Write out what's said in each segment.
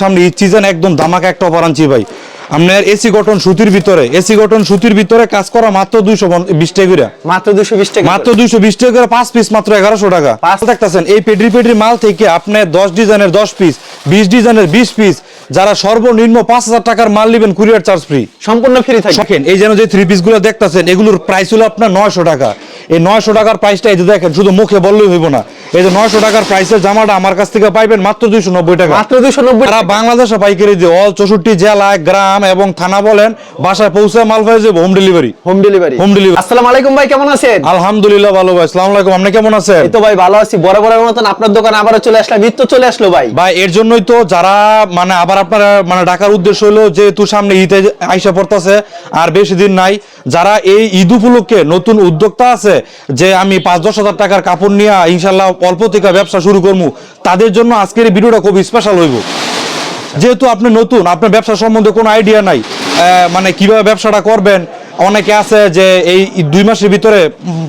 সামনে ঈদ সিজন একদম ধামাকা একটা অফার আনছি ভাই। আপনার এসি গঠন সুতির ভিতরে এসি গঠন সুতির ভিতরে কাজ করা মাত্র দুইশো বিশ টাকা মাত্র দুশো বিশ টাকা মাত্র দুইশো বিশ টাকা পাঁচ পিস মাত্র এগারোশো টাকা। দেখতেছেন এই পেডরি পেডরি মাল থেকে আপনার দশ ডিজাইনের দশ পিস বিশ ডিজাইনের বিশ পিস যারা সর্বনিম্ন পাঁচ হাজার টাকার মাল নেবেন কুরিয়ার চার্জ ফ্রি সম্পূর্ণ ফ্রি থাকবে। দেখেন এই যেন যে থ্রি পিসগুলো দেখতেছেন এগুলোর প্রাইস হলো আপনার নয়শো টাকা। এই নয়শো টাকার প্রাইসটা এই যে দেখেন শুধু মুখে বললেই হইব না। এই যে নয়শো টাকার প্রাইসের জামাটা আমার কাছ থেকে পাইবেন মাত্র দুইশো নব্বই টাকা। মাত্র দুশো নব্বই সারা বাংলাদেশে পাইকারি দিয়ে অল চৌষট্টি জেলা গ্রাম এবং থানা বলেন বাসায় পৌঁছে মাল পেয়ে যাব home delivery home delivery home delivery আসসালামু আলাইকুম ভাই কেমন আছেন? আলহামদুলিল্লাহ ভালো ভাই আসসালামু আলাইকুম আপনি কেমন আছেন? এই তো ভাই ভালো আছি। বড় বড় মতন আপনার দোকানে আবারও চলে আসলাম ঈদ তো চলে আসলো ভাই। ভাই এর জন্যই তো যারা মানে আবার আপনারা মানে ডাকার উদ্দেশ্য হলো যে যেহেতু সামনে ঈদে আইসা পড়তেছে আর বেশি দিন নাই যারা এই ঈদ উপলক্ষে নতুন উদ্যোক্তা আছে যে আমি পাঁচ, দশ হাজার টাকার কাপড় নিয়ে ইনশাল্লাহ অল্প থেকে ব্যবসা শুরু করব, তাদের জন্য আজকের এই ভিডিওটা খুব স্পেশাল হইব। যেহেতু আপনি নতুন, আপনার ব্যবসা সম্বন্ধে কোনো আইডিয়া নাই মানে কীভাবে ব্যবসাটা করবেন? অনেকে আছে যে এই দুই মাসের ভিতরে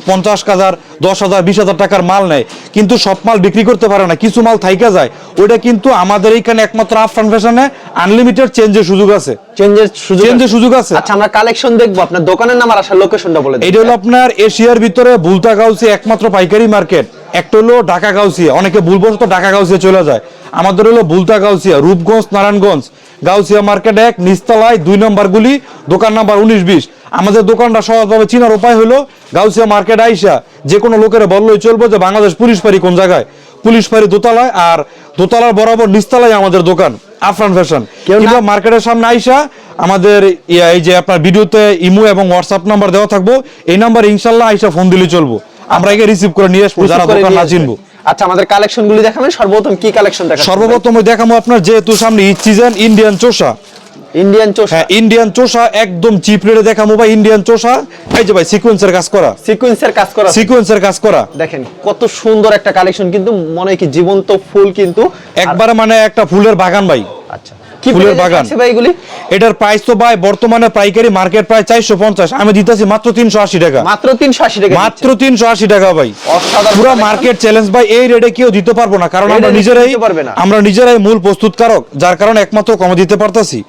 পঞ্চাশ হাজার দশ হাজার বিশ হাজার টাকার মাল নেয় কিন্তু সব মাল বিক্রি করতে পারে না কিছু মাল থাইকা যায়। ওইটা কিন্তু আমাদের এইখানে একমাত্র আফরান ফ্যাশনে আনলিমিটেড চেঞ্জের সুযোগ আছে। চেঞ্জের সুযোগ চেঞ্জের সুযোগ আছে। আচ্ছা আমরা কালেকশন দেখব আপনার দোকানের নাম আর আসার লোকেশনটা বলে এটা হলো আপনার এশিয়ার ভিতরে বুলতা গাউসি একমাত্র পাইকারি মার্কেট একটা হলো ঢাকা গাউসিয়া অনেকে ভুলবশত ঢাকা গাউসিয়া চলে যায়। আমাদের হলো বুলতা গাউসিয়া রূপগঞ্জ নারায়ণগঞ্জ। গাউসিয়া মার্কেট এক নিচতলায় দুই নম্বর গুলি দোকান নাম্বার উনিশ বিশ। আমাদের দোকানটা সহজভাবে চিনার উপায় হলো গাউসিয়া মার্কেট আইসা যে কোনো লোকেরা বললেই চলবো যে বাংলাদেশ পুলিশ পারি কোন জায়গায়? পুলিশ পারি দোতলায় আর দোতলার বরাবর নিচতলায় আমাদের দোকান আফরান ফ্যাশন। কিংবা মার্কেটের সামনে আইসা আমাদের এই যে আপনার ভিডিওতে ইমো এবং হোয়াটসঅ্যাপ নাম্বার দেওয়া থাকব এই নাম্বার ইনশাল্লাহ আইসা ফোন দিলে চলবো। আমরা একে রিসিভ করে নিয়ে আসব যারা দোকান না চিনবো। আচ্ছা আমাদের কালেকশন গুলি দেখাবেন। সর্বপ্রথম কি কালেকশন দেখাবেন সর্বপ্রথম দেখাবো আপনার যেহেতু সামনে ঈদ সিজন ইন্ডিয়ান চোষা। ইন্ডিয়ান চোষা। হ্যাঁ ইন্ডিয়ান চোষা একদম চিপ রেটে দেখাবো ভাই ইন্ডিয়ান চোষা। এই যে ভাই সিকোয়েন্সের কাজ করা। সিকোয়েন্সের কাজ করা। সিকোয়েন্সের কাজ করা। দেখেন কত সুন্দর একটা কালেকশন কিন্তু মনে হয় কি জীবন্ত ফুল কিন্তু। একবার মানে একটা ফুলের বাগান ভাই। আচ্ছা। ফুলের ফুলের বাগান। বাগান ভাই এগুলি? এটার প্রাইস তো ভাই বর্তমানে পাইকারি মার্কেট প্রায় চারশো পঞ্চাশ। আমি দিতেছি মাত্র তিনশো আশি টাকা। মাত্র তিনশো আশি টাকা মাত্র তিনশো আশি টাকা ভাই। পুরো মার্কেট চ্যালেঞ্জ ভাই এই রেটে কেউ দিতে পারব না। কারণ আমরা নিজেরাই। আমরা নিজেরাই মূল প্রস্তুতকারক যার কারণে একমাত্র কমে দিতে পারতাছি।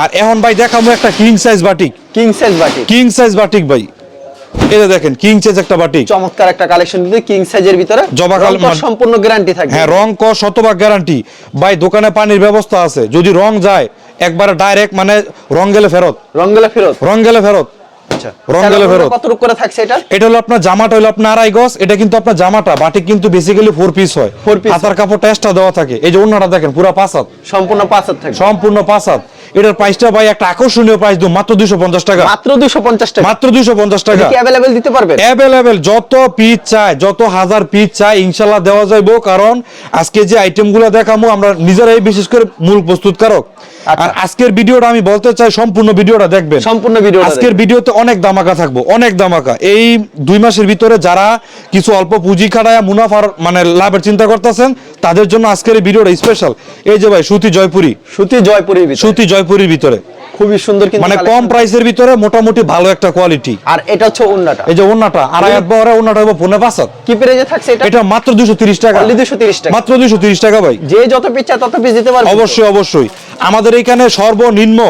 আর এখন ভাই দেখাবো একটা king size batik king size batik king size batik ভাই। যে দেখেন কিং সাইজ একটা বাটিক চমৎকার একটা কালেকশন কিন্তু কিং সাইজের ভিতরে জবা কাল- সম্পূর্ণ গ্যারান্টি থাকবে। হ্যাঁ রং ক শতভাগ গ্যারান্টি ভাই দোকানে পানির ব্যবস্থা আছে। যদি রং যায় একবারে ডাইরেক্ট মানে রং গেলে ফেরত। রং গেলে ফেরত? রং গেলে ফেরত। আচ্ছা। রং গেলে ফেরত। কত রূপ করে থাকছে এটা? এটা হলো আপনার জামাটা হলো আপনার আড়াই গজ। এটা কিন্তু আপনার জামাটা বাটিক কিন্তু বেসিক্যালি ফোর পিস হয়। হাতার এক্সট্রা দেওয়া থাকে। এই যে অন্যটা দেখেন পুরো পাঁচ হাত। সম্পূর্ণ পাঁচ হাত থাকবে। সম্পূর্ণ পাঁচ হাত। এটার প্রাইসটা ভাই একটা আকর্ষণীয় প্রাইস দু মাত্র দুইশো পঞ্চাশ টাকা। মাত্র দুইশো পঞ্চাশ টাকা। মাত্র দুইশো পঞ্চাশ টাকা। কি অ্যাভেলেবেল দিতে পারবে অ্যাভেলেবেল যত পিস চায় যত হাজার পিস চায় ইনশাল্লাহ দেওয়া যাইব। কারণ আজকে যে আইটেম আইটেমগুলো দেখামো আমরা নিজেরাই বিশেষ করে মূল প্রস্তুতকারক। আর আজকের ভিডিওটা আমি বলতে চাই সম্পূর্ণ ভিডিওটা দেখবেন। সম্পূর্ণ ভিডিও আজকের ভিডিওতে অনেক দামাকা থাকব অনেক দামাকা। এই দুই মাসের ভিতরে যারা কিছু অল্প পুঁজি খাটায় মুনাফার মানে লাভের চিন্তা করতেছেন তাদের জন্য আজকের এই ভিডিওটা স্পেশাল এই যে ভাই সুতি জয়পুরি। সুতি জয়পুরী সুতি জয়পুরির ভিতরে। খুবই সুন্দর কিন্তু মানে কম প্রাইসের ভিতরে মোটামুটি ভালো একটা কোয়ালিটি আর এটা হচ্ছে এই যে ওন্নাটা আড়াই হাত বহরে ওন্নাটা হবে পনেরো পাঁচ কি প্রাইসে থাকছে এটা? এটা মাত্র দুশো তিরিশ টাকা। অনলি দুশো তিরিশ টাকা। মাত্র দুশো তিরিশ টাকা ভাই। যে যত পিস তত পিস দিতে পারবে অবশ্যই অবশ্যই। আমাদের এখানে সর্বনিম্ন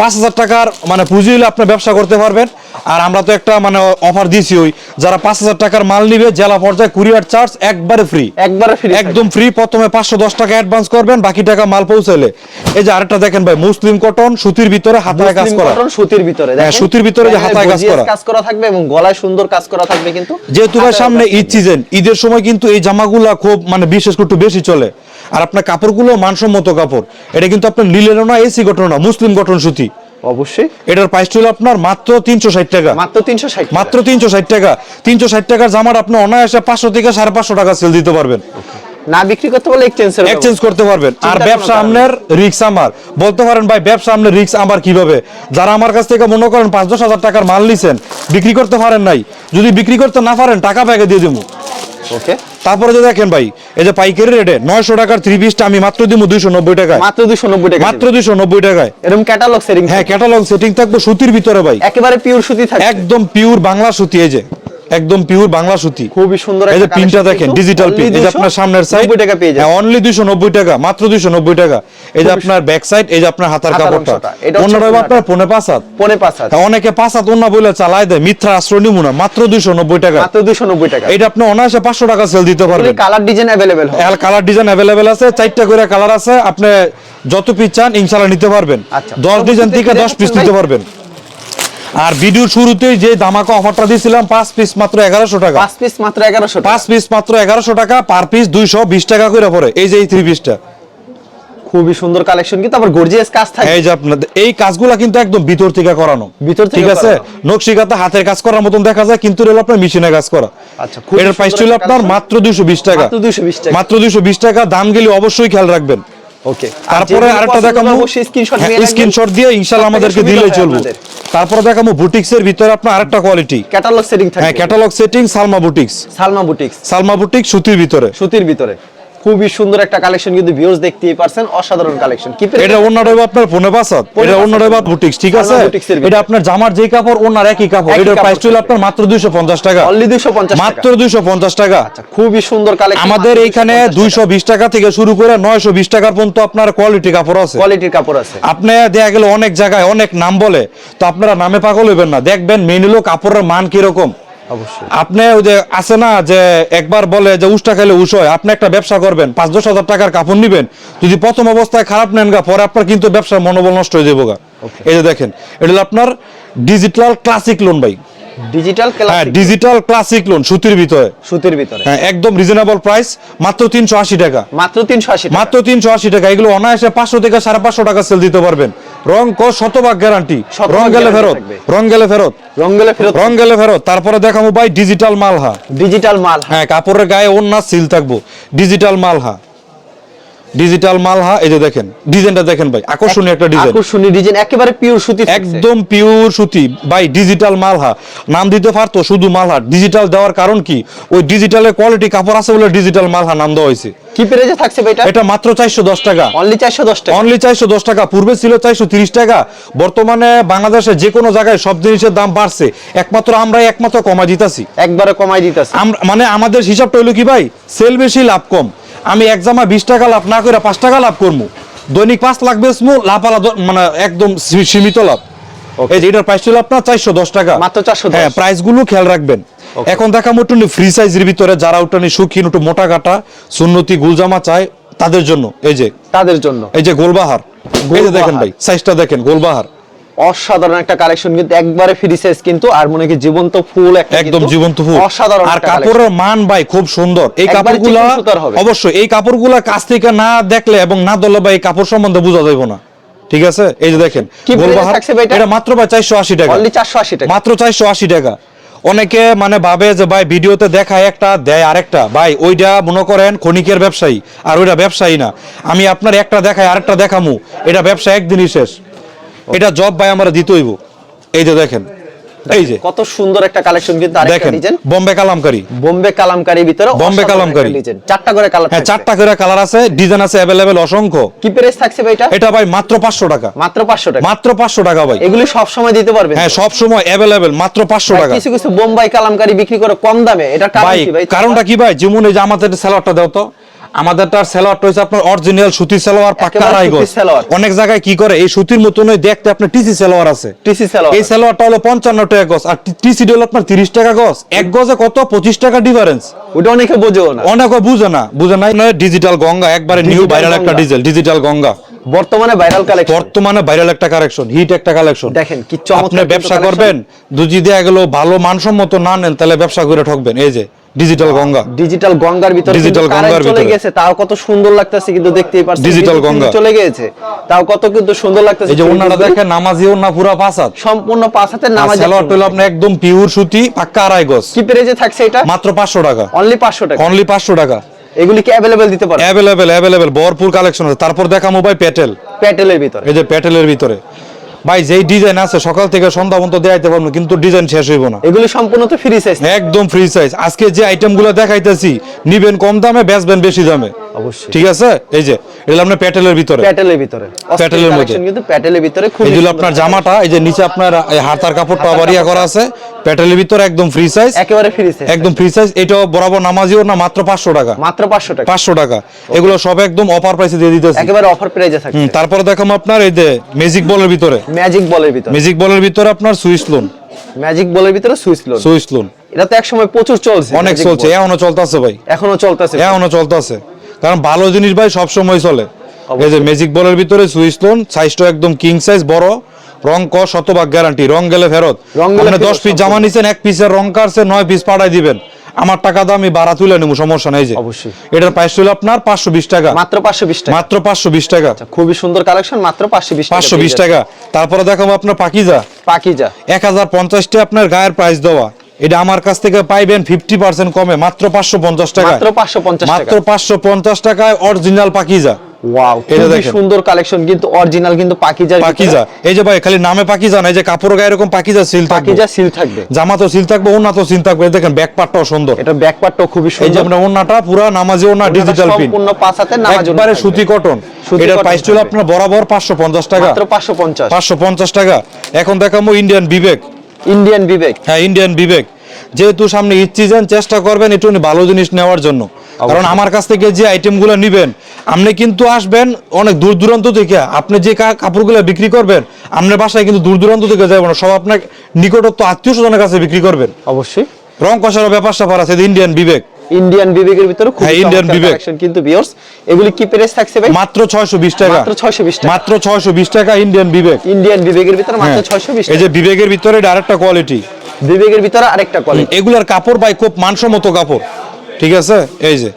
পাঁচ হাজার টাকার মানে পুঁজি হলে আপনি ব্যবসা করতে পারবেন। আর আমরা তো একটা মানে অফার দিছি ওই যারা পাঁচ হাজার টাকার মাল নিবে জেলা পর্যায়ে কুরিয়ার চার্জ একবারে ফ্রি একবারে ফ্রি একদম ফ্রি প্রথমে পাঁচশো দশ টাকা অ্যাডভান্স করবেন বাকি টাকা মাল পৌঁছাইলে। এই যে আরেকটা দেখেন ভাই মুসলিম কটন সুতির ভিতরে হাতায় কাজ করা। সুতির ভিতরে হ্যাঁ, সুতির ভিতরে যে হাতায় কাজ করা। কাজ করা থাকবে এবং গলায় সুন্দর কাজ করা থাকবে কিন্তু যেহেতু ভাই সামনে ঈদ সিজন ঈদের সময় কিন্তু এই জামাগুলা খুব মানে বিশেষ করে একটু বেশি চলে। আর আপনার কাপড়গুলো মানসম্মত কাপড়। এটা কিন্তু আপনার নীলেরও না এসি গঠন না মুসলিম গঠন সুতি। অবশ্যই। এটার প্রাইস ছিল আপনার মাত্র তিনশো ষাট টাকা। মাত্র তিনশো ষাট মাত্র তিনশো ষাট টাকা। তিনশো ষাট টাকার জামার আপনি অনায়াসে পাঁচশো থেকে সাড়ে পাঁচশো টাকা সেল দিতে পারবেন। না বিক্রি করতে বলে এক্সচেঞ্জ এক্সচেঞ্জ করতে পারবেন। আর ব্যবসা আপনার রিক্স আমার। বলতে পারেন ভাই ব্যবসা আপনার রিক্স আমার কীভাবে? যারা আমার কাছ থেকে মনে করেন পাঁচ দশ হাজার টাকার মাল নিছেন বিক্রি করতে পারেন নাই। যদি বিক্রি করতে না পারেন টাকা ব্যাগে দিয়ে দেবো। ওকে তারপরে যে দেখেন ভাই এই যে পাইকারি রেটে নয়শো টাকার থ্রি পিসটা আমি মাত্র দিব দুইশো নব্বই টাকায়। মাত্র দুশো নব্বই টাকা মাত্র দুইশো নব্বই টাকায়। এরকম ক্যাটালগ সেটিং হ্যাঁ ক্যাটালগ সেটিং থাকবে সুতির ভিতরে ভাই। একেবারে পিওর সুতি থাকবে। একদম পিওর বাংলা সুতি এই যে। একদম পিওর বাংলা সুতি। খুবই সুন্দর এই যে পিনটা দেখেন ডিজিটাল পিন এই যে আপনার সামনের সাইড 90 টাকা পেয়ে যাবেন। অনলি দুইশো নব্বই টাকা মাত্র দুইশো নব্বই টাকা। এই যে আপনার ব্যাক সাইড এই যে আপনার হাতার কাপড়টা। এটা হচ্ছে আপনার পনে পাঁচ হাত। পনে পাঁচ হাজার হ্যাঁ, অনেকে পাঁচ হাত অন্য বলে চালায় দেয় মিথ্যা আশ্রয় নিবো না মাত্র দুইশো নব্বই টাকা। মাত্র দুশো নব্বই টাকা। এটা আপনি অনায়াসে পাঁচশো টাকা সেল দিতে পারবেন। কালার ডিজাইন অ্যাভেলেবেল হবে। কালার ডিজাইন অ্যাভেলেবেল আছে চারটা করে কালার আছে আপনি যত পিস চান ইনশাল্লাহ নিতে পারবেন। আচ্ছা। দশ ডিজাইন থেকে দশ পিস ভাই? নিতে পারবেন। আর ভিডিওর শুরুতেই যে দামাকা অফারটা দিয়েছিলাম পাঁচ পিস মাত্র এগারোশো টাকা। পাঁচ পিস মাত্র এগারোশো পাঁচ পিস মাত্র এগারোশো টাকা পার পিস দুইশো বিশ টাকা করে পড়ে। এই যে এই থ্রি পিসটা খুবই সুন্দর কালেকশন কিন্তু আবার গর্জিয়াস কাজ থাকে। এই যে আপনার এই কাজগুলা কিন্তু একদম ভিতর থেকে করানো। ভিতর থেকে ঠিক আছে। নকশিকাতে হাতের কাজ করার মতন দেখা যায় কিন্তু হলো আপনার মেশিনে কাজ করা। আচ্ছা, এটার প্রাইস ছিল আপনার মাত্র দুইশো বিশ টাকা। মাত্র 220 টাকা। মাত্র দুইশো বিশ টাকা দাম গেলে অবশ্যই খেয়াল রাখবেন। ওকে তারপরে আরেকটা দেখাবো স্ক্রিনশট স্ক্রিনশট দিয়ে ইনশাআল্লাহ আমাদেরকে দিলেই চলবে। তারপরে দেখাবো বুটিক্স এর ভিতরে আপনার আরেকটা কোয়ালিটি ক্যাটালগ সেটিং হ্যাঁ catalogue setting Salma boutiques. Salma boutiques. Salma boutique সুতির ভিতরে। সুতির ভিতরে। খুবই সুন্দর একটা কালেকশন কিন্তু ভিউজ দেখতেই পারছেন অসাধারণ কালেকশন কি এটা অন্য রইব আপনার পনে পাঁচাত এটা অন্য রইব বুটিক্স ঠিক আছে। এটা আপনার জামার যেই কাপড় ওনার একই কাপড়। এটার প্রাইস ছিল আপনার মাত্র দুইশো পঞ্চাশ টাকা। অনলি 250 মাত্র দুইশো পঞ্চাশ টাকা। আচ্ছা খুবই সুন্দর কালেকশন আমাদের এইখানে দুইশো বিশ টাকা থেকে শুরু করে নয়শো বিশ টাকার পর্যন্ত আপনার কোয়ালিটি কাপড় আছে। কোয়ালিটির কাপড় আছে। আপনি দেখা গেল অনেক জায়গায় অনেক নাম বলে তো আপনারা নামে পাগল হইবেন না। দেখবেন মেন হলো কাপড়ের মান কীরকম। অবশ্যই আপনি ওই যে আছে না যে একবার বলে যে উষ্টা খাইলে উষ হয় আপনি একটা ব্যবসা করবেন পাঁচ দশ হাজার টাকার কাপড় নিবেন যদি প্রথম অবস্থায় খারাপ নেন গা পরে আপনার কিন্তু ব্যবসার মনোবল নষ্ট হয়ে যাব গা। এই যে দেখেন এটা হলো আপনার ডিজিটাল ক্লাসিক লোন ভাই। ডিজিটাল হ্যাঁ ক্লাসিক ডিজিটাল ক্লাসিক লোন সুতির ভিতরে। সুতির ভিতরে। হ্যাঁ একদম রিজনেবল প্রাইস মাত্র তিনশো আশি টাকা। মাত্র 380 টাকা। মাত্র তিনশো আশি টাকা এগুলো অনায়াসে পাঁচশো থেকে সাড়ে পাঁচশো টাকা সেল দিতে পারবেন। রং ক শতভাগ গ্যারান্টি রং গেলে ফেরত। রং গেলে ফেরত। রঙ্গলে ফেরত। রং গেলে ফেরত। তারপরে দেখাবো ভাই ডিজিটাল মালহা। ডিজিটাল মাল হ্যাঁ কাপড়ের গায়ে অন্য সিল থাকব। ডিজিটাল মালহা। ডিজিটাল মালহা এই যে দেখেন ডিজাইনটা দেখেন ভাই আকর্ষণীয় একটা ডিজাইন। আকর্ষণীয় ডিজাইন একেবারে পিওর সুতি একদম পিওর সুতি। ভাই ডিজিটাল মালহা নাম দিতে পারতো শুধু মালহা। ডিজিটাল দেওয়ার কারণ কি? ওই ডিজিটালের কোয়ালিটি কাপড় আছে বলে ডিজিটাল মালহা নাম দেওয়া হয়েছে। কি প্রাইসে থাকছে ভাই এটা? এটা মাত্র চারশো দশ টাকা। অনলি 410 টাকা। অনলি চারশো দশ টাকা পূর্বে ছিল চারশো তিরিশ টাকা। বর্তমানে বাংলাদেশে যে কোনো জায়গায় সব জিনিসের দাম বাড়ছে। একমাত্র আমরাই একমাত্র কমা দিতাছি। একবারে কমাই দিতেছে। মানে আমাদের হিসাবটা হইল কি ভাই? সেল বেশি লাভ কম। আমি এক জামা বিশ টাকা লাভ না করে পাঁচ টাকা লাভ করব দৈনিক পাঁচ লাখ বেচমু লাভ আলাদা মানে একদম সীমিত লাভ। এই যে এটার প্রাইস ছিল আপনার চারশো দশ টাকা। মাত্র চারশো হ্যাঁ প্রাইসগুলো খেয়াল রাখবেন। এখন দেখাবো একটু ফ্রি সাইজের ভিতরে যারা ওটা সুখীন একটু মোটা কাটা সুন্নতি গুলজামা চায় তাদের জন্য। এই যে তাদের জন্য। এই যে গোলবাহার। এই যে দেখেন ভাই সাইজটা দেখেন গোলবাহার। অসাধারণ একটা কালেকশন কিন্তু একবারে ফ্রি সাইজ কিন্তু আর মনে কি জীবন্ত ফুল একটা একদম জীবন্ত ফুল। অসাধারণ আর কাপড়ের মান ভাই খুব সুন্দর। এই কাপড়গুলা। অবশ্যই এই কাপড়গুলা কাছ থেকে না দেখলে এবং না ধরলে ভাই এই কাপড় সম্বন্ধে বোঝা যাবে না। ঠিক আছে? এই যে দেখেন এটা? মাত্র ভাই চারশো আশি টাকা। অনলি 480 টাকা। মাত্র চারশো আশি টাকা। অনেকে মানে ভাবে যে ভাই ভিডিওতে দেখায় একটা দেয় আরেকটা। ভাই ওইটা মনে করেন ক্ষণিকের ব্যবসায়ী আর ওইটা ব্যবসায়ী না। আমি আপনার একটা দেখাই আরেকটা দেখামু। এটা ব্যবসা একদিনই শেষ। এটা জব ভাই আমরা দিতে হইব এই যে দেখেন এই যে। কত সুন্দর একটা কালেকশন কিন্তু আরেকটা দেখেন ডিজাইন বম্বে কালামকারী বোম্বে কালামকারী ভিতরে বোম্বে কালামকারী। ডিজাইন চারটা করে কালার হ্যাঁ চারটা করে কালার আছে ডিজাইন আছে অ্যাভেলেবেল অসংখ্য। কি প্রাইস থাকছে ভাই এটা? এটা ভাই মাত্র পাঁচশো টাকা। মাত্র 500 টাকা। মাত্র পাঁচশো টাকা ভাই। এগুলি সব সময় দিতে পারবেন হ্যাঁ সব সময় অ্যাভেলেবেল মাত্র পাঁচশো ভাই, টাকা। কিছু কিছু বোম্বাই কালামকারী বিক্রি করে কম দামে। এটা কারণ কি ভাই? কারণটা কি ভাই? যেমন এই যে আমাদের স্যালোয়ারটা দাও তো। আমাদেরটার হচ্ছে আপনার অরিজিনাল সুতির সালোয়ার পাক্কা সালোয়ার। অনেক জায়গায় কি করে? এই সুতির মতনই দেখতে আপনার টিসি সালোয়ার আছে। টিসি সালোয়ার। এই সালোয়ারটা হলো পঞ্চান্ন টাকা গজ আর টিসি হলো আপনার তিরিশ টাকা গজ। এক গজে কত? পঁচিশ টাকা ডিফারেন্স ওটা অনেকে বোঝেও না। অনেক বুঝে না। বুঝে নাই? ডিজিটাল গঙ্গা একবারে নিউ ভাইরাল একটা ডিজেল ডিজিটাল গঙ্গা। বর্তমানে ভাইরাল কালেকশন বর্তমানে ভাইরাল একটা কালেকশন হিট একটা কালেকশন দেখেন কি চমৎকার আপনি ব্যবসা করবেন দুজি দেয়া গেল ভালো মানসম্মত না নেন তাহলে ব্যবসা করে ঠকবেন। এই যে ডিজিটাল গঙ্গা ডিজিটাল গঙ্গার ভিতরে Digital কিন্তু current গঙ্গার চলে ভিতরে। গেছে তাও কত সুন্দর লাগতেছে কিন্তু দেখতেই পারছেন Digital বিদ্যুৎ কিন্তু গঙ্গা। চলে গেছে তাও কত কিন্তু সুন্দর লাগতেছে এই যে ওনারা দেখেন নামাজি ওনা পুরা পাঁচাত সম্পূর্ণ পাঁচ হাতের আর নামাজ সালোয়ার পেলো আপনি একদম পিওর সুতি পাক্কা আড়াই গজ কি প্রাইজে থাকছে এটা মাত্র পাঁচশো টাকা অনলি 500 টাকা অনলি পাঁচশো টাকা এগুলি কি अवेलेबल দিতে পারবে অ্যাভেলেবেল অ্যাভেলেবেল ভরপুর কালেকশন আছে তারপর দেখা মোবাইল প্যাটেল প্যাটেলের ভিতরে এই যে প্যাটেলের ভিতরে ভাই যেই ডিজাইন আছে সকাল থেকে সন্ধ্যা পর্যন্ত দেখাইতে পারব কিন্তু ডিজাইন শেষ হইব না। এগুলি সম্পূর্ণ তো ফ্রি সাইজ একদম ফ্রি সাইজ আজকে যে আইটেমগুলো দেখাইতেছি নিবেন কম দামে বেচবেন বেশি দামে। অবশ্যই। ঠিক আছে? এই যে এগুলো আপনার প্যাটেলের ভিতরে। প্যাটেলের ভিতরে। প্যাটেলের মধ্যে। কিন্তু প্যাটেলের ভিতরে খুব যে আপনার জামাটা এই যে নিচে আপনার এই হাতার কাপড়টা আবার ইয়া করা আছে। প্যাটেলের ভিতরে একদম ফ্রি সাইজ একেবারে ফ্রি সাইজ একদম ফ্রি সাইজ এটাও বরাবর নামাজিও না মাত্র পাঁচশো টাকা। মাত্র 500 টাকা। পাঁচশো টাকা। এগুলো সব একদম অফার প্রাইসে দিয়ে দিতেছি। একেবারে অফার থাকছে। তারপরে দেখাম আপনার এই যে ম্যাজিক বলের ভিতরে। ম্যাজিক বলের ভিতরে। ম্যাজিক বলের ভিতরে আপনার সুইস লোন ম্যাজিক বলের ভিতরে সুইচ লোন সুইস লোন এটা তো একসময় প্রচুর চলছে। অনেক চলছে। এখনও চলতেছে ভাই। এখনও চলতেছে। এখনও চলতেছে। কারণ ভালো জিনিস ভাই সবসময় চলে। এই যে ম্যাজিক বলের ভিতরে সুইস লোন সাইজটা একদম কিং সাইজ বড়। রং ক শতভাগ গ্যারান্টি রং গেলে ফেরত। আপনি দশ পিস জামা নিছেন এক পিসের রং কাটছে নয় পিস পাঠাই দিবেন। আমার টাকা দাম আমি বাড়া তুলে নেব সমস্যা নেই যে। অবশ্যই। এটার প্রাইস ছিল আপনার পাঁচশো বিশ টাকা। মাত্র 520 টাকা। মাত্র পাঁচশো বিশ টাকা। খুবই সুন্দর কালেকশন মাত্র 520 টাকা পাঁচশো বিশ টাকা। তারপরে দেখাবো আপনার পাকিজা। পাকিজা। এক হাজার পঞ্চাশটা আপনার গায়ের প্রাইস দেওয়া। এটা আমার কাছ থেকে পাইবেন ফিফটি পার্সেন্ট কমে মাত্র পাঁচশো পঞ্চাশ টাকা মাত্র 550 টাকা মাত্র পাঁচশো পঞ্চাশ টাকায় অরিজিনাল পাকিজা। ওয়াও খুবই সুন্দর কালেকশন কিন্তু অরিজিনাল কিন্তু পাকিজার পাকিজা। এই যে ভাই খালি নামে পাকিজা না এই যে কাপড় গায়ে এরকম পাকিজা সিল থাকবে। পাকিজা সিল থাকবে। জামা তো সিল থাকবে ওনা তো সিল থাকবে। দেখেন ব্যাক পার্টটাও সুন্দর। এটা ব্যাক পার্টটাও খুবই এই যে সুন্দর। আপনার ওনাটা পুরা নামাজি ওনা ডিজিটাল পিন সম্পূর্ণ পাঁচ হাতে নামাজ একবারে সুতি কটন এটার প্রাইস ছিল আপনার বরাবর পাঁচশো পঞ্চাশ টাকা। মাত্র 550 পাঁচশো পঞ্চাশ টাকা। এখন দেখাবো ইন্ডিয়ান বিবেক ইন্ডিয়ান বিবেক হ্যাঁ ইন্ডিয়ান বিবেক যেহেতু সামনে ঈদ সিজন চেষ্টা করবেন একটু ভালো জিনিস নেওয়ার জন্য। কারণ আমার কাছ থেকে যে আইটেমগুলো নেবেন আপনি কিন্তু আসবেন অনেক দূর দূরান্ত থেকে। আপনি যে কা- কাপড়গুলো বিক্রি করবেন আপনার বাসায় কিন্তু দূর দূরান্ত থেকে যাবেন না সব আপনার নিকটত্ব আত্মীয় স্বজনের কাছে বিক্রি করবেন। অবশ্যই। রং কষার ব্যাপার স্যাপার আছে ইন্ডিয়ান বিবেক ইন্ডিয়ান বিবেকের ভিতরে খুব Indian বিবেক। কিন্তু ভিউয়ার্স এগুলি কি প্রাইস থাকছে ভাই? মাত্র ছয়শো বিশ টাকা। মাত্র 620 টাকা। মাত্র ছয়শো বিশ টাকা ইন্ডিয়ান বিবেক। ইন্ডিয়ান বিবেকের ভিতরে মাত্র হ্যাঁ। 620 এই যে বিবেকের ভিতরে আরেকটা কোয়ালিটি বিবেকের ভিতরে আরেকটা কোয়ালিটি এগুলার কাপড় ভাই খুব মানসম্মত কাপড়। ঠিক আছে? এই যে।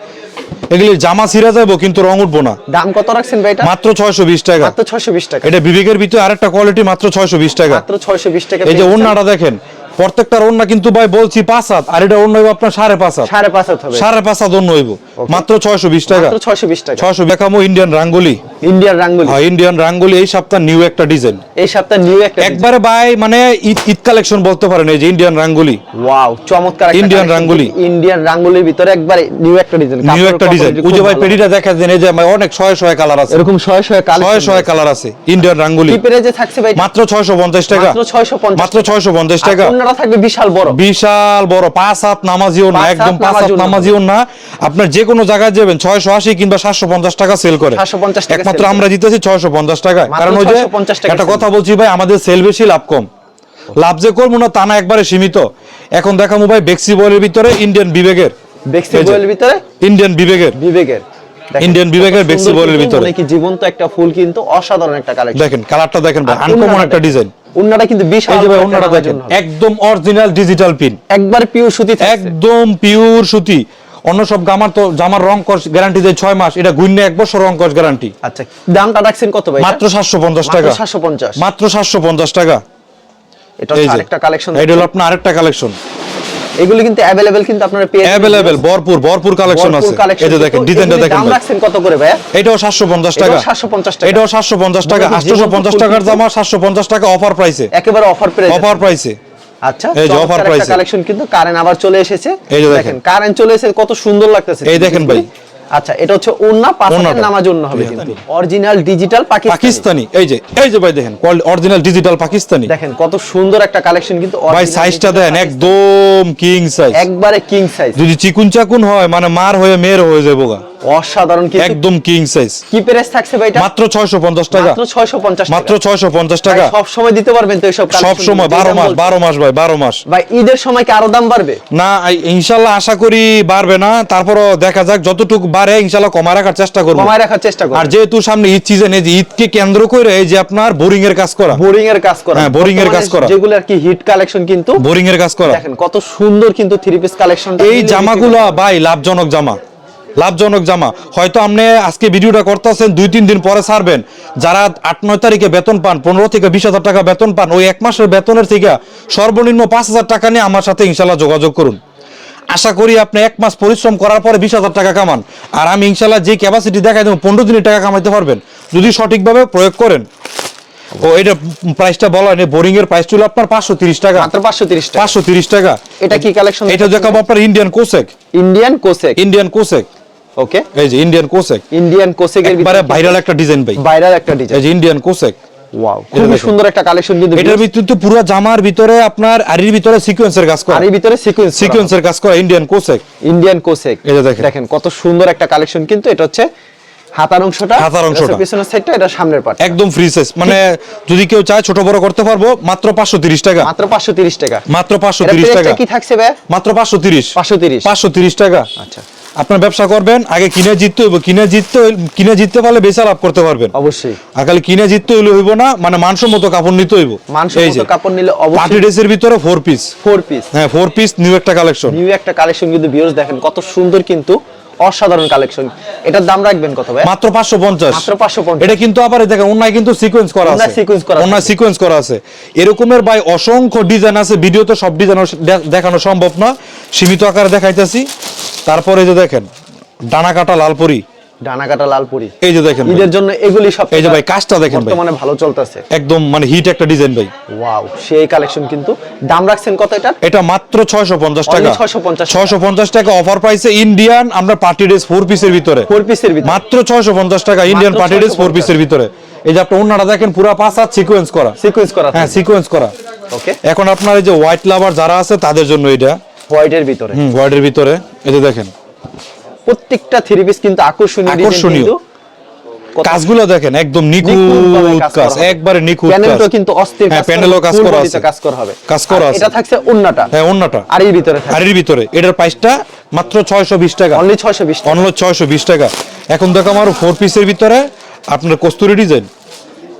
এগুলি জামা ছিঁড়া যাব কিন্তু রং উঠবো না। দাম কত রাখছেন ভাই এটা? মাত্র ছয়শো বিশ টাকা। মাত্র 620 টাকা। এটা বিবেকের ভিতরে আরেকটা কোয়ালিটি মাত্র ছয়শো বিশ টাকা। মাত্র 620 টাকা এই যে ওন্নাটা দেখেন। প্রত্যেকটার অন্য কিন্তু ভাই বলছি পাঁচ হাত আর এটা অন্য হইব আপনার সাড়ে পাঁচ হাত। সাড়ে পাঁচ হাত হবে। সাড়ে পাঁচ হাত অন্য হইব। মাত্র ছয়শো বিশ টাকা। মাত্র 620 টাকা। ছয়শো দেখামো ইন্ডিয়ান রাঙ্গুলি ইন্ডিয়ান রাঙ্গুলি হ্যাঁ ইন্ডিয়ান রাঙ্গুলি এই সপ্তাহ নিউ একটা ডিজাইন এই সপ্তাহে নিউ একটা একবারে মানে ঈদ ঈদ কালেকশন বলতে পারেন এই যে ইন্ডিয়ান রাঙ্গুলি ওয়াও চমৎকার collection রাঙ্গুলি। ইন্ডিয়ান রাঙ্গুলির ভিতরে একবারে নিউ একটা ডিজাইন নিউ একটা ডিজাইন ওই যে ভাই পেডিটা দেখা দেন এই যে অনেক ছয় ছয় কালার আছে। এরকম শয়ে শয়ে ছয় কালেকশন ছয় কালার আছে ইন্ডিয়ান রাঙ্গুলি কি থাকছে ভাই মাত্র ছয়শো পঞ্চাশ টাকা। মাত্র 650 মাত্র ছয়শো পঞ্চাশ টাকা। অন্যরা থাকবে বিশাল বড়। বিশাল বড় পাঁচ হাত নামাজিও না একদম পাঁচ হাত নামাজিও না। নামাজিও না। আপনার যে কোনো জায়গায় যাবেন ছয়শো আশি কিংবা সাতশো পঞ্চাশ টাকা সেল করে। একমাত্র আমরা দিতেছি ছয়শো পঞ্চাশ টাকা কারণ ওই যে একটা কথা বলছি ভাই আমাদের সেল বেশি লাভ কম। লাভ যে করব না তা না একবারে সীমিত। এখন দেখাবো ভাই বেক্সি বলের ভিতরে ইন্ডিয়ান বিবেকের বেক্সি এই ভিতরে? ইন্ডিয়ান বিবেকের বিবেকের কত বিবেকের বেক্সি বয়েলের ভিতরে। মানে কি জীবন্ত একটা ফুল কিন্তু অসাধারণ একটা কালেকশন দেখেন কালারটা দেখেন ভাই আনকমন একটা ডিজাইন উন্নাটা কিন্তু বিশাল এই যে দেখেন একদম অরিজিনাল ডিজিটাল পিন একবার পিওর সুতি একদম পিওর সুতি। অন্য সব গামার তো জামার রং কস গ্যারান্টি দেয় ছয় মাস এটা গুইন্নে এক বছর রং কস গ্যারান্টি আচ্ছা দামটা রাখছেন কত ভাই মাত্র সাতশো পঞ্চাশ টাকা। সাতশো পঞ্চাশ। মাত্র সাতশো পঞ্চাশ টাকা। এটা আরেকটা কালেকশন এটা হলো আপনার আরেকটা কালেকশন এগুলো কিন্তু অ্যাভেলেবেল কিন্তু আপনারা পেয়ে ভরপুর ভরপুর কালেকশন আছে। এই যে দেখেন ডিজাইনটা দেখেন দাম রাখছেন কত করে ভাইয়া? এটাও সাতশো পঞ্চাশ টাকা। এটাও 750 টাকা। এটাও সাতশো পঞ্চাশ টাকা মানে আটশো জীবন্ত পঞ্চাশ ফুল টাকার কিন্তু- জামা সাতশো পঞ্চাশ টাকা অফার প্রাইসে একেবারে অফার প্রাইস অফার প্রাইসে আচ্ছা এই যে offer price কালেকশন কিন্তু কারেন্ট আবার চলে এসেছে। এই যে দেখেন। দেখেন কারেন্ট চলে এসেছে কত সুন্দর লাগতেছে। এই দেখেন ভাই। আচ্ছা এটা হচ্ছে ওন্না পাঁচ নামাজ ওন্না হবে কিন্তু। Original digital Pakistani. এই যে এই যে ভাই দেখেন অরিজিনাল ডিজিটাল পাকিস্তানি। দেখেন কত সুন্দর একটা কালেকশন কিন্তু ভাই original সাইজটা দেন একদম কিং সাইজ একবারে কিং সাইজ যদি চিকুন চাকুন হয় মানে মার হয়ে মেয়ের হয়ে যাব গা। অসাধারণ একদম কিং সাইজ কি প্রাইস থাকছে ভাই এটা? মাত্র ছয়শো পঞ্চাশ টাকা। মাত্র 650 মাত্র ছয়শো পঞ্চাশ টাকা। সব সময় দিতে পারবেন তো এইসব সব সময়গুলো? বারো যেই দাম মাস বলছেন। বারো মাস ভাই বারো মাস। ভাই ঈদের সময় কি আরও দাম বাড়বে? না ইনশাল্লাহ আশা করি বাড়বে না। তারপরও দেখা যাক যতটুকু বাড়ে ইনশাল্লাহ কমায় রাখার চেষ্টা করব। কমায় রাখার চেষ্টা আর যেহেতু সামনে ঈদ সিজন এই যে ঈদকে কেন্দ্র করে এই যে আপনার বোরিং এর কাজ করা। বোরিং এর কাজ করা। হ্যাঁ, boring এর কাজ করা। যেগুলো আর কি হিট কালেকশন কিন্তু বোরিং এর কাজ করা। দেখেন কত সুন্দর কিন্তু থ্রি পিস কালেকশন এই জামাগুলো ভাই লাভজনক জামা। লাভজনক জামা। হয়তো আপনি আজকে ভিডিওটা করতেছেন দুই তিন দিন পরে ছাড়বেন। যারা আট নয় তারিখে বেতন পান পনেরো থেকে বিশ হাজার টাকা বেতন পান ওই এক মাসের বেতনের থেকে সর্বনিম্ন পাঁচ হাজার টাকা নিয়ে আমার সাথে ইনশাল্লাহ যোগাযোগ করুন। আশা করি আপনি এক মাস পরিশ্রম করার পরে বিশ হাজার টাকা কামান। আর আমি ইনশাল্লাহ যে ক্যাপাসিটি দেখাই দেবো পনেরো দিনের টাকা কামাইতে পারবেন। যদি সঠিকভাবে প্রয়োগ করেন। ও এটা প্রাইসটা বলা নেই বোরিং এর প্রাইস ছিল আপনার পাঁচশো তিরিশ টাকা। মাত্র 530 টাকা। পাঁচশো তিরিশ টাকা। এটা কি কালেকশন এটা দেখাবো আপনার ইন্ডিয়ান কোসেক ইন্ডিয়ান কোসেক ইন্ডিয়ান কোসেক ওকে এই যে ইন্ডিয়ান কোসেক ইন্ডিয়ান কোসেকের একবারে ভাইরাল একটা ডিজাইন ভাই। ভাইরাল একটা ডিজাইন এই যে ইন্ডিয়ান কোসেক ওয়াও দেখুন। সুন্দর একটা কালেকশন কিন্তু এটার ভিতরে পুরো জামার ভিতরে আপনার আরির ভিতরে সিকোয়েন্সের কাজ করা। আর এর ভিতরে সিকোয়েন্স সিকোয়েন্সের কাজ করা ইন্ডিয়ান কোসেক ইন্ডিয়ান কোসেক এই যে দেখেন। দেখেন কত সুন্দর একটা কালেকশন কিন্তু এটা হচ্ছে হাতার অংশটা। হাতার অংশটা। পিছনের সাইডটা এটা সামনের পার্ট একদম ফ্রি সাইজ মানে যদি কেউ চায় ছোট বড় করতে পারব মাত্র পাঁচশো তিরিশ টাকা। মাত্র 530 টাকা। মাত্র পাঁচশো এটা তিরিশ প্রাইসটা টাকা। কি থাকছে ভাই মাত্র পাঁচশো তিরিশ। 530 পাঁচশো তিরিশ টাকা। আচ্ছা। আপনার ব্যবসা করবেন আগে কিনে জিততে হইব। কিনে জিততে কিনে জিততে পারলে বেচা লাভ করতে পারবেন। অবশ্যই। আর খালি কিনে জিততে হইলে হইব না মানে মানসম্মত কাপড় নিতে হইব। মানসম্মত কাপড় নিলে অবশ্যই। পার্টি অবশ্যই ড্রেসের ভিতরে ফোর পিস ফোর পিস হ্যাঁ ফোর পিস নিউ একটা কালেকশন নিউ একটা কালেকশন কিন্তু ভিউয়ার্স দেখেন কত সুন্দর কিন্তু অসাধারণ কালেকশন এটার দাম রাখবেন কত ভাই? মাত্র পাঁচশো পঞ্চাশ। মাত্র 550 এটা কিন্তু আবার দেখেন অন্যায় কিন্তু সিকোয়েন্স করা আছে। ওনায় sequence করা আছে। অন্যায় সিকোয়েন্স করা আছে। এরকমের ভাই অসংখ্য ডিজাইন আছে ভিডিওতে সব ডিজাইন দেখানো সম্ভব না। সীমিত আকারে দেখাইতেছি। তারপরে যে দেখেন ডানা কাটা লালপুরি। ডানা কাটা লালপুরি। এই যে দেখেন ঈদের জন্য এগুলি সব এই যে ভাই কাজটা দেখেন ভাই। বর্তমানে ভালো চলতেছে। একদম মানে হিট একটা ডিজাইন ভাই। ওয়াও সেই কালেকশন কিন্তু। দাম রাখছেন কত এটা এটা মাত্র ছয়শো পঞ্চাশ Only টাকা। 650 ছয়শো পঞ্চাশ টাকা অফার প্রাইসে ইন্ডিয়ান আমরা পার্টি ড্রেস ফোর পিসের ভিতরে। ফোর পিসের ভিতরে। মাত্র ছয়শো পঞ্চাশ টাকা ইন্ডিয়ান পার্টি ড্রেস ফোর পিসের ভিতরে। এই যে আপনার অন্যটা দেখেন পুরা পাঁচ হাত সিকোয়েন্স করা। সিকোয়েন্স করা হ্যাঁ সিকোয়েন্স করা। ওকে এখন আপনার এই যে হোয়াইট লাভার যারা আছে তাদের জন্য এটা হোয়াইটের ভিতরে। হোয়াইটের ভিতরে। এই যে দেখেন। প্রত্যেকটা থ্রি পিস কিন্তু আকর্ষণীয় আকর্ষণীয়। কাজগুলো দেখেন একদম নিখুঁত কাজ। একবারে নিখুঁত কাজ। কিন্তু অস্থির হ্যাঁ প্যানেলও কাজ করা আছে। কাজ করা হবে। কাজ করা আছে। এটা থাকছে ওন্নাটা হ্যাঁ অন্যটা আর এর ভিতরে থাকছে। আরির ভিতরে। এটার প্রাইসটা মাত্র ছয়শো বিশ টাকা। অনলি 620 টাকা। ছয়শো বিশ টাকা। এখন দেখো আমার ফোর পিসের ভিতরে আপনার কস্তুরি ডিজাইন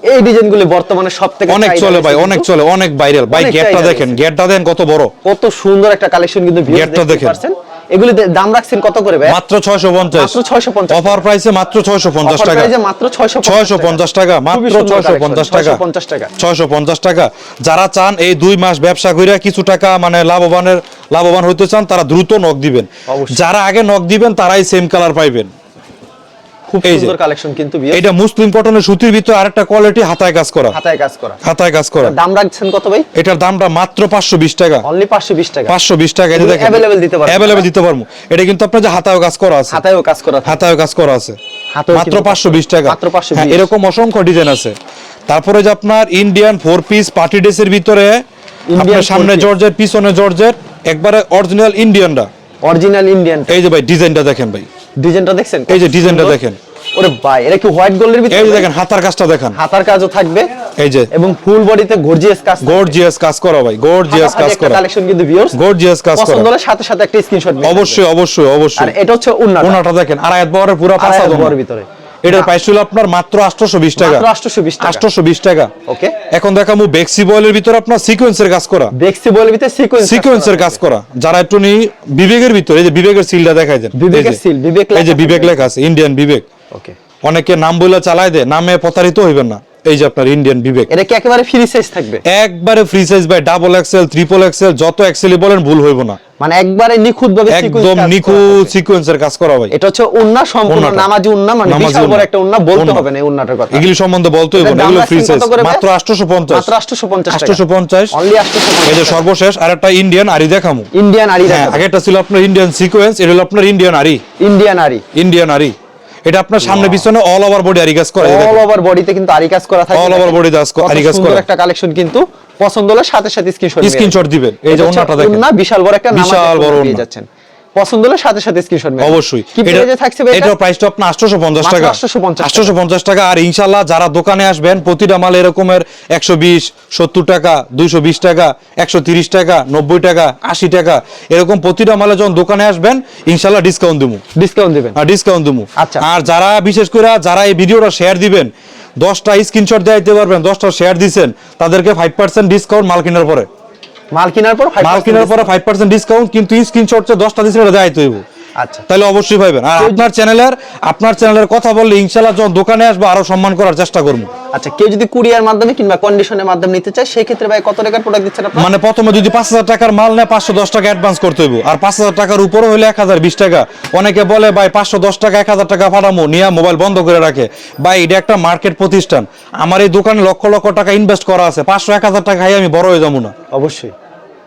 এই ডিজাইনগুলি বর্তমানে সবথেকে অনেক চলে ভাই অনেক চলে অনেক ভাইরাল ভাই গেটটা দেখেন গেটটা দেখেন কত বড়। কত সুন্দর একটা কালেকশন কিন্তু গেটটা দেখেন। এগুলি দাম রাখছেন কত করে ভাই? মাত্র ছয়শো পঞ্চাশ। মাত্র 650 অফার প্রাইসে মাত্র ছয়শো পঞ্চাশ Offer টাকা। price এ মাত্র 650 ছয়শো পঞ্চাশ টাকা মাত্র সুন্দর ছয়শো collection, পঞ্চাশ টাকা। 650 টাকা। ছয়শো পঞ্চাশ টাকা। যারা চান এই দুই মাস ব্যবসা করে কিছু টাকা মানে লাভবানের লাভবান হতে চান তারা দ্রুত নক দিবেন। যারা আগে নক দিবেন তারাই সেম কালার পাইবেন। খুব সুন্দর কালেকশন কিন্তু এটা মুসলিম কটনের সুতির ভিতরে আরেকটা কোয়ালিটি হাতায় কাজ করা। হাতায় কাজ করা। হাতায় কাজ করা। দাম রাখছেন কত ভাই? এটার দামটা মাত্র পাঁচশো বিশ টাকা। অনলি 520 টাকা। পাঁচশো বিশ টাকা এটা দেখেন। available দিতে অ্যাভেলেবেল না? দিতে পারব। এটা কিন্তু আপনার যে হাতায় কাজ করা আছে। হাতায়ও কাজ করা কাজ করা আছে। মাত্র কিন্তু পাঁচশো বিশ টাকা। মাত্র 520 হ্যাঁ, এরকম অসংখ্য ডিজাইন আছে। তারপরে যে আপনার ইন্ডিয়ান ফোর পিস পার্টি ড্রেসের ভিতরে আপনার সামনে জর্জের পিছনে জর্জের একবারে অরিজিনাল ইন্ডিয়ানটা অরিজিনাল ইন্ডিয়ান এই যে ভাই ডিজাইনটা দেখেন ভাই। ডিজাইনটা দেখছেন? এই যে ডিজাইনটা দেখেন। ওরে ভাই এটা কি হোয়াইট গোল্ডের ভিতরে? এই দেখেন হাতার কাজটা দেখেন। হাতার কাজও থাকবে এই যে। এবং ফুল বডিতে গর্জিয়াস কাজ গর্জিয়াস কাজ করা ভাই গর্জিয়াস কাজ করা। কালেকশন কিন্তু ভিউয়ার্স গর্জিয়াস কাজ করা। পছন্দ হলে সাথে সাথে একটা স্ক্রিনশট অবশ্যই অবশ্যই অবশ্যই। আর অবশ্যই এটা হচ্ছে উন্নাটা। উন্নাটা দেখেন আর আয়াত বহরের পুরো পাঁচ বহরের ভিতরে। এটার প্রাইস ছিল আপনার মাত্র আটশোশো বিশ টাকা। মাত্র 820 টাকা। আটশোশো বিশ টাকা। ওকে এখন দেখামু বেক্সি বয়েলের ভিতরে আপনার সিকোয়েন্সের কাজ করা। বেক্সি বয়েলের ভিতরে সিকোয়েন্স সিকোয়েন্সের কাজ করা। যারা একটু নি বিবেকের ভিতরে এই যে বিবেকের সিলটা দেখাই দেন। বিবেকের সিল বিবেক এই যে লেখা বিবেক লেখা আছে ইন্ডিয়ান বিবেক। ওকে অনেকে নাম বলে চালায় দেয় নামে প্রতারিত হইবেন না। এই যে আপনার ইন্ডিয়ান বিবেক এটা কি একেবারে ফ্রি সাইজ থাকবে? একবারে free size by double XL triple XL যত এক্সেলই বলেন ভুল হইব না। মানে একবারে নিখুঁত ভাবে একদম নিখুঁত সিকোয়েন্সের কাজ করা ভাই। এটা হচ্ছে উন্না সম্পূর্ণ নামাজি উন্না মানে বিশাল বড় একটা উন্না বলতে হবে না এই উন্নাটার কথা। এগুলি সম্বন্ধে বলতে হইব না এগুলো ফ্রি সাইজ ভাই? মাত্র আটশোশো পঞ্চাশ। মাত্র 850 টাকা। আটশোশো পঞ্চাশ। অনলি 850 এই যে সর্বশেষ আর একটা ইন্ডিয়ান আরি দেখামু। ইন্ডিয়ান আরি হ্যাঁ আগেরটা ছিল আপনার ইন্ডিয়ান সিকোয়েন্স এটা হলো আপনার ইন্ডিয়ান আরি ইন্ডিয়ান আরি ইন্ডিয়ান আরি এটা আপনার সামনে পিছনে অল ওভার বডি আরি কাজ করে অল ওভার বডিতে কিন্তু আরি কাজ করা থাকে অল ওভার বডি কাজ করা- আরি কাজ করা। একটা কালেকশন কিন্তু। পছন্দ হলে সাথে সাথে স্ক্রিনশট স্ক্রিনশট দিবেন। এই যে ওন্নাটা দেখেন না বিশাল বড় একটা নামাজ বিশাল বড় যাচ্ছেন। পছন্দ হলে সাথে সাথে স্ক্রিনশট অবশ্যই কি প্রাইসে থাকছে এটা? আপনার 850 টাকা 850 টাকা। 850 টাকা আর ইনশাআল্লাহ যারা দোকানে আসবেন প্রতিটা মাল এরকমের 120 70 টাকা 220 টাকা 130 টাকা 90 টাকা 80 টাকা এরকম প্রতিটা মালে যখন দোকানে আসবেন ইনশাআল্লাহ ডিসকাউন্ট দেবো ডিসকাউন্ট দিবেন আর ডিসকাউন্ট দেবো আচ্ছা। আর যারা বিশেষ করে যারা এই ভিডিওটা শেয়ার দিবেন দশটা স্ক্রিনশট দিয়ে দিতে পারবেন দশটা শেয়ার দিছেন তাদেরকে ফাইভ পার্সেন্ট ডিসকাউন্ট মাল কেনার পরে মাল কেনার পর মাল কেনার পরে ফাইভ পার্সেন্ট ডিসকাউন্ট কিন্তু স্ক্রিনশট দশটা দিচ্ছে এটা দেয় হইব। আচ্ছা। তাহলে অবশ্যই পাইবেন। আর আপনার চ্যানেলের আপনার চ্যানেলের কথা বললে ইনশাল্লাহ যখন দোকানে আসব আরও সম্মান করার চেষ্টা করব। আচ্ছা কেউ যদি কুরিয়ার মাধ্যমে কিংবা কন্ডিশনের মাধ্যমে নিতে চায় সেই ক্ষেত্রে ভাই কত টাকার প্রোডাক্ট দিচ্ছেন আপনারা? মানে প্রথমে যদি পাঁচ হাজার টাকার মাল নেয় পাঁচশো দশ টাকা অ্যাডভান্স করতে হইব। আর পাঁচ হাজার টাকার উপরে হলে এক হাজার বিশ টাকা। অনেকে বলে ভাই পাঁচশো দশ টাকা এক হাজার টাকা পাঠামো নিয়ে মোবাইল বন্ধ করে রাখে। ভাই এটা একটা মার্কেট প্রতিষ্ঠান। আমার এই দোকানে লক্ষ লক্ষ টাকা ইনভেস্ট করা আছে। পাঁচশো এক হাজার টাকা খাই আমি বড় হয়ে যাব না। অবশ্যই।